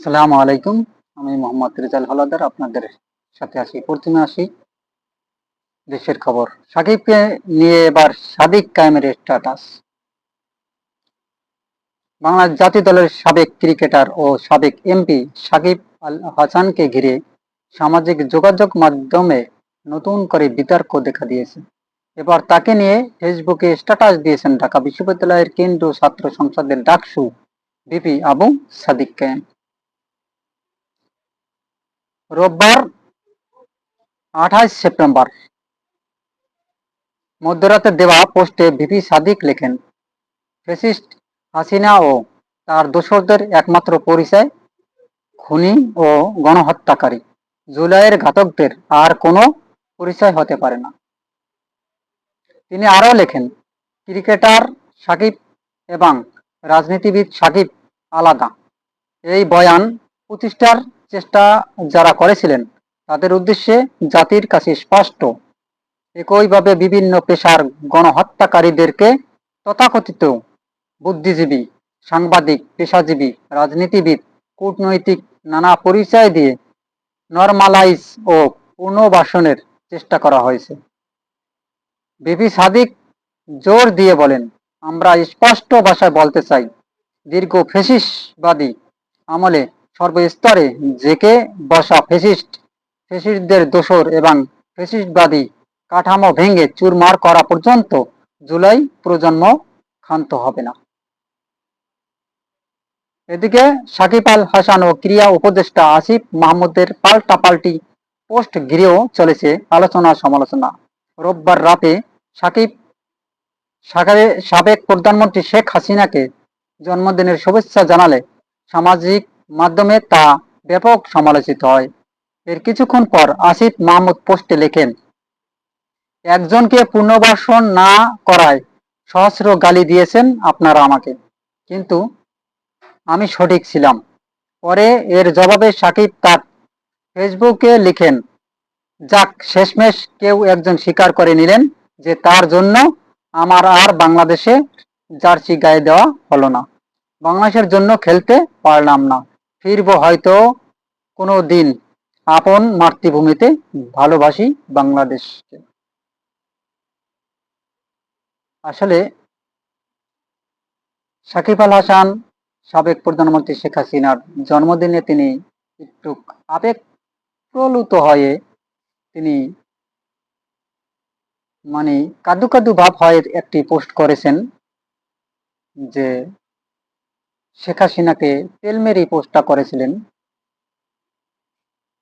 সালাম আলাইকুম। আমি মোহাম্মদ রেজাল হলাদার, আপনাদের সাথে আছি, প্রথমে আসি দেশের খবর। সাকিবকে নিয়ে এবার সাদিক কায়েমের স্ট্যাটাস বাংলাদেশ জাতীয় দলের সাবেক ক্রিকেটার ও সাবেক এমপি সাকিব আল হাসানকে ঘিরে সামাজিক যোগাযোগ মাধ্যমে নতুন করে বিতর্ক দেখা দিয়েছে। এবার তাকে নিয়ে ফেসবুকে স্ট্যাটাস দিয়েছেন ঢাকা বিশ্ববিদ্যালয়ের কেন্দ্রীয় ছাত্র সংসদের ডাকসু বিপি আবু সাদিক কায়েম রোববার আঠাশ সেপ্টেম্বর। মধ্যরাতে দেওয়া পোস্টে ভিপি সাদিক লেখেন ফেসিস্ট হাসিনা ও তার দোসরদের একমাত্র পরিচয় খুনি ও গণহত্যাকারী। জুলাইয়ের ঘাতকদের আর কোনো পরিচয় হতে পারে না। তিনি আরও লেখেন, ক্রিকেটার সাকিব এবং রাজনীতিবিদ সাকিব আলাদা। এই বয়ান প্রতিষ্ঠার চেষ্টা যারা করেছিলেন, তাদের উদ্দেশ্যে জাতির কাছে স্পষ্ট। একইভাবে বিভিন্ন পেশার গণহত্যাকারীদেরকে তথাকথিত বুদ্ধিজীবী, সাংবাদিক, পেশাজীবী, রাজনীতিবিদ, কূটনৈতিক নানা পরিচয় দিয়ে নর্মালাইজ ও পুনর্বাসনের চেষ্টা করা হয়েছে। বিবি সাদিক জোর দিয়ে বলেন, আমরা স্পষ্ট ভাষায় বলতে চাই, দীর্ঘ ফেসিসবাদী আমলে সর্বস্তরে জেকে বসা ফেসিস্ট, ফেসিস্টদের দোসর এবং ফেসিস্টবাদী কাঠামো ভেঙে চুরমার করা পর্যন্ত জুলাই প্রজন্ম ক্ষান্ত হবে না। এদিকে সাকিব আল হাসান ও ক্রিয়া উপদেষ্টা আসিফ মাহমুদের পাল্টা পাল্টি পোস্ট ঘিরেও চলেছে আলোচনা সমালোচনা। রোববার রাতে সাকিব সাবেক প্রধানমন্ত্রী শেখ হাসিনাকে জন্মদিনের শুভেচ্ছা জানালে সামাজিক মাধ্যমে তা ব্যাপক সমালোচিত হয়। এর কিছুক্ষণ পর আসিফ মাহমুদ পোস্টে লেখেন, একজনকে পুনর্বাসন না করায় সহস্র গালি দিয়েছেন আপনারা আমাকে, কিন্তু আমি সঠিক ছিলাম। পরে এর জবাবে সাকিব তার ফেসবুকে লিখেন, যাক, শেষমেশ কেউ একজন স্বীকার করে নিলেন যে তার জন্য আমার আর বাংলাদেশে জার্সি গায়ে দেওয়া হলো না। বাংলাদেশের জন্য খেলতে পারলাম না। ফিরবো হয়তো কোনো দিন। আপন মাতৃভূমিতে ভালোবাসি বাংলাদেশকে। আসলে সাকিব আল হাসান, সাবেক প্রধানমন্ত্রী শেখ হাসিনার জন্মদিনে তিনি একটু আবেগ প্রলুত হয়ে তিনি মানে কাদু কাদু ভাব হয় একটি পোস্ট করেছেন যে শেখ হাসিনাকে তেল মেরে পোস্টটা করেছিলেন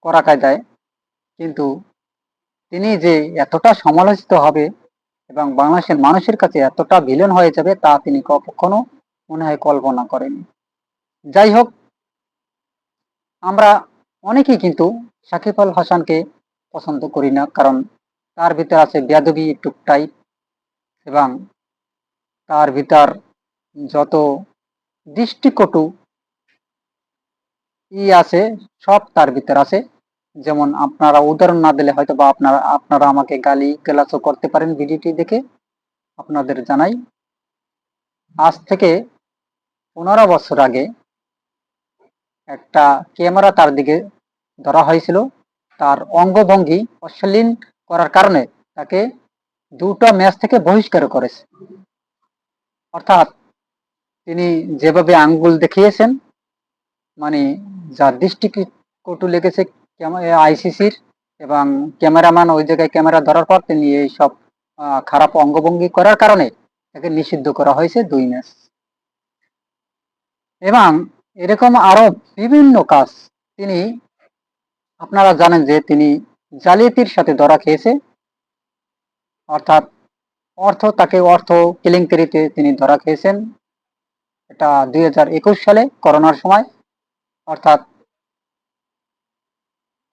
করা কায়দায়। কিন্তু তিনি যে এতটা সমালোচিত হবে এবং বাংলাদেশের মানুষের কাছে এতটা ভিলেন হয়ে যাবে তা তিনি কখনো মনে হয় কল্পনা করেনি যাই হোক, আমরা অনেকেই কিন্তু সাকিব আল হাসানকে পছন্দ করি না, কারণ তার ভিতর আছে বেদবি একটু টাইপ এবং তার ভিতর যত দৃষ্টিকটু ই আছে, সব তার ভিতর আছে। যেমন আপনারা উদাহরণ না দিলে হয়তো বা আপনারা আপনারা আমাকে গালি গেলাচও করতে পারেন ভিডিওটি দেখে। আপনাদের জানাই, আজ থেকে পনেরো বছর আগে একটা ক্যামেরা তার দিকে ধরা হয়েছিল। তার অঙ্গভঙ্গি অশ্লীল করার কারণে তাকে দুটো ম্যাচ থেকে বহিষ্কার করেছে। অর্থাৎ তিনি যেভাবে আঙ্গুল দেখিয়েছেন মানে যার দৃষ্টি কটু লেগেছে আইসিসির এবং ক্যামেরাম্যান ওই জায়গায় ক্যামেরা ধরার পর তিনি এই সব খারাপ অঙ্গভঙ্গি করার কারণে তাকে নিষিদ্ধ করা হয়েছে দুই ম্যাচ। এবং এরকম আরও বিভিন্ন কাজ তিনি, আপনারা জানেন যে তিনি জালিয়াতির সাথে ধরা খেয়েছে। অর্থাৎ অর্থ, তাকে অর্থ কেলেঙ্কারিতে তিনি ধরা খেয়েছেন। এটা দুই হাজার একুশ সালে করোনার সময়। অর্থাৎ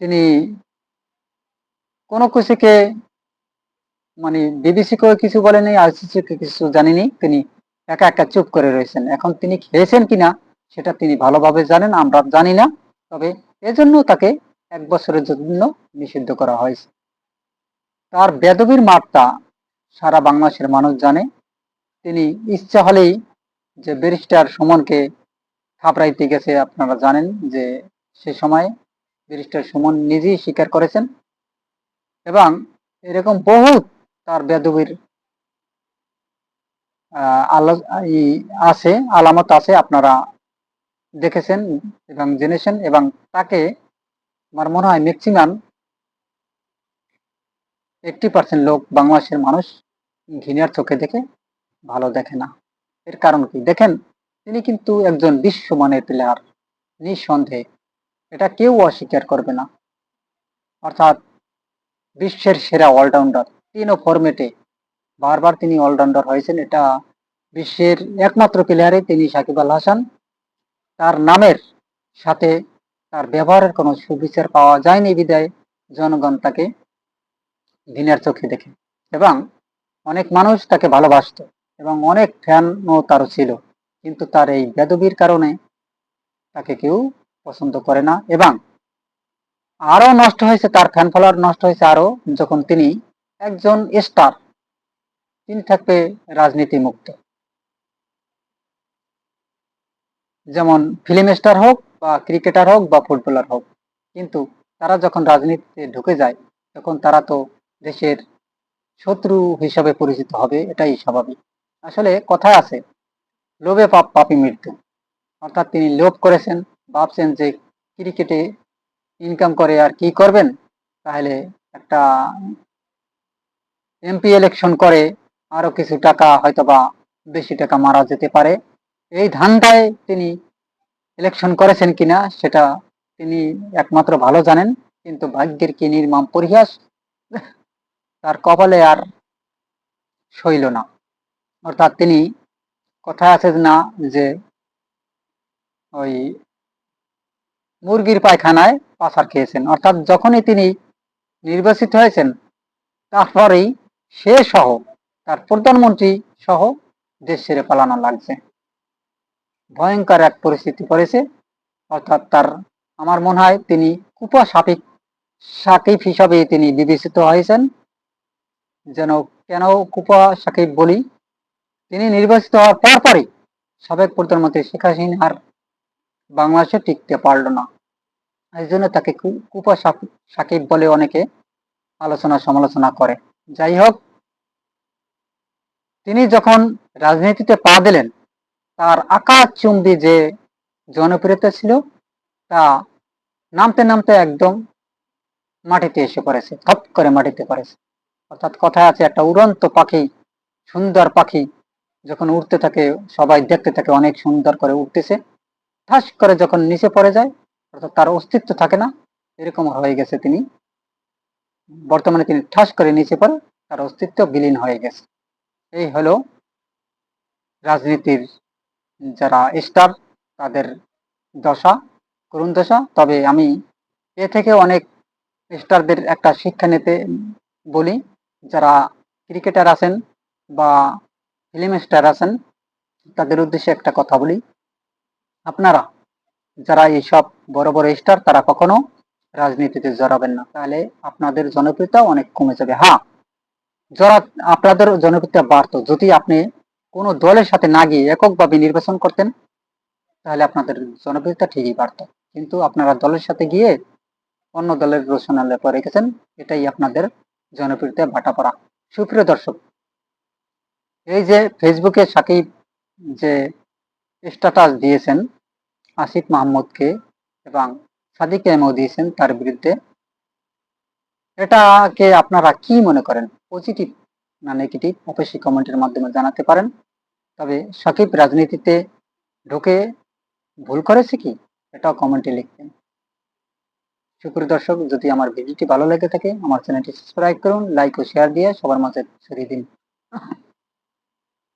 তিনি কোনো কিছুকে মানে বিবিসিকে কিছু বলেনি আইসিসিকে কিছু জানিনি, তিনি একা একা চুপ করে রয়েছেন। এখন তিনি খেয়েছেন কিনা সেটা তিনি ভালোভাবে জানেন, আমরা জানি না। তবে এজন্য তাকে এক বছরের জন্য নিষিদ্ধ করা হয়েছে। তার বেদবীর মাত্রা সারা বাংলাদেশের মানুষ জানে। তিনি ইচ্ছা হলেই যে ব্যারিস্টার সুমনকে থাপড়াইতে গেছে আপনারা জানেন যে সে সময় ব্যারিস্টার সুমন নিজেই স্বীকার করেছেন এবং এরকম বহুত তার বেদবির আছে, আলামত আছে আপনারা দেখেছেন এবং জেনেছেন এবং তাকে আমার মনে হয় ম্যাক্সিমাম এইটটি পার্সেন্ট লোক বাংলাদেশের মানুষ ঘৃণার চোখে দেখে ভালো দেখে না। এর কারণ কি? দেখেন, তিনি কিন্তু একজন বিশ্বমানের প্লেয়ার নিঃসন্দেহে। এটা কেউ অস্বীকার করবে না। অর্থাৎ বিশ্বের সেরা অলরাউন্ডার তিনও ফরম্যাটে বারবার তিনি অলরাউন্ডার হয়েছেন। এটা বিশ্বের একমাত্র প্লেয়ারে তিনি সাকিব আল হাসান। তার নামের সাথে তার ব্যবহারের কোনো সুবিচার পাওয়া যায়নি বিদায়। জনগণ তাকে দিনের চোখে দেখে। এবং অনেক মানুষ তাকে ভালোবাসত। এবং অনেক ফ্যানও তারও ছিল। কিন্তু তার এই বেদবির কারণে তাকে কেউ পছন্দ করে না এবং আরও নষ্ট হয়েছে, তার ফ্যান ফলোয়ার নষ্ট হয়েছে আরও যখন তিনি একজন স্টার, তিনি থাকবে রাজনীতি মুক্ত যেমন ফিল্ম স্টার হোক বা ক্রিকেটার হোক বা ফুটবলার হোক, কিন্তু তারা যখন রাজনীতিতে ঢুকে যায়, তখন তারা তো দেশের শত্রু হিসাবে পরিচিত হবে, এটাই স্বাভাবিক। আসলে কথায় আছে, লোভে পাপ পাপি মৃত্যু। অর্থাৎ তিনি লোভ করেছেন, ভাবছেন যে ক্রিকেটে ইনকাম করে আর কি করবেন? তাহলে একটা এমপি ইলেকশন করে আরও কিছু টাকা হয়তোবা বেশি টাকা মারা যেতে পারে। এই ধান্দায় তিনি ইলেকশন করেছেন কিনা সেটা তিনি একমাত্র ভালো জানেন, কিন্তু ভাগ্যের কি নির্মম পরিহাস? তার কপালে আর সইল না। অর্থাৎ তিনি কথা আছে না যে ওই মুরগির পায়খানায় পাচার খেয়েছেন। অর্থাৎ যখনই তিনি নির্বাচিত হয়েছেন, তারপরেই সে সহ, তার প্রধানমন্ত্রী সহ দেশ ছেড়ে পালানো লাগছে। ভয়ঙ্কর এক পরিস্থিতি পড়েছে অর্থাৎ তার, আমার মনে হয় তিনি কুপা সাপিক সাকিব হিসাবে তিনি বিবেচিত হয়েছেন। যেন কেন কুপা সাকিব বলি তিনি নির্বাচিত হওয়ার পরপরই সাবেক প্রধানমন্ত্রী শেখ হাসিনার বাংলাদেশে টিকতে পারল না। এই জন্য তাকে কুপা সাকিব বলে অনেকে আলোচনা সমালোচনা করে। যাই হোক, তিনি যখন রাজনীতিতে পা দিলেন, তার আকাশ চুম্বি যে জনপ্রিয়তা ছিল, তা নামতে নামতে একদম মাটিতে এসে পড়েছে থপ করে মাটিতে পড়েছে। অর্থাৎ কথায় আছে, একটা উড়ন্ত পাখি, সুন্দর পাখি যখন উঠতে থাকে, সবাই দেখতে থাকে অনেক সুন্দর করে উঠতেছে ঠাস করে যখন নিচে পড়ে যায়, অর্থাৎ তার অস্তিত্ব থাকে না, এরকম হয়ে গেছে তিনি। বর্তমানে তিনি ঠাস করে নিচে পড়ে, তার অস্তিত্ব বিলীন হয়ে গেছে। এই হলো রাজনীতির যারা স্টার, তাদের দশা, করুণ দশা। তবে আমি এ থেকে অনেক স্টারদের একটা শিক্ষা নিতে বলি। যারা ক্রিকেটার আছেন বা ফিল্ম আছেন, তাদের উদ্দেশ্যে একটা কথা বলি। আপনারা যারা এইসব বড় বড় স্টার, তারা কখনো রাজনীতিতে জড়াবেন না। তাহলে আপনাদের জনপ্রিয়তা অনেক কমে যাবে। হ্যাঁ জড়া আপনাদের জনপ্রিয়তা বাড়তো, যদি আপনি কোনো দলের সাথে না গিয়ে এককভাবে নির্বাচন করতেন, তাহলে আপনাদের জনপ্রিয়তা ঠিকই বাড়ত। কিন্তু আপনারা দলের সাথে গিয়ে অন্য দলের রচনা পরে রেখেছেন, এটাই আপনাদের জনপ্রিয়তা ভাটা পড়া। সুপ্রিয় দর্শক এই যে ফেসবুকে সাকিব যে স্ট্যাটাস দিয়েছেন আসিফ মাহমুদকে এবং সাদিক এমও দিয়েছেন তার বিরুদ্ধে, এটাকে আপনারা কি মনে করেন? পজিটিভ না নেগেটিভ অবশ্যই কমেন্টের মাধ্যমে জানাতে পারেন। তবে সাকিব রাজনীতিতে ঢুকে ভুল করেছে কি? এটাও কমেন্টে লিখবেন। সুপ্রিয় দর্শক, যদি আমার ভিডিওটি ভালো লেগে থাকে, আমার চ্যানেলটি সাবস্ক্রাইব করুন লাইক ও শেয়ার দিয়ে সবার মাঝে ছড়িয়ে দিন।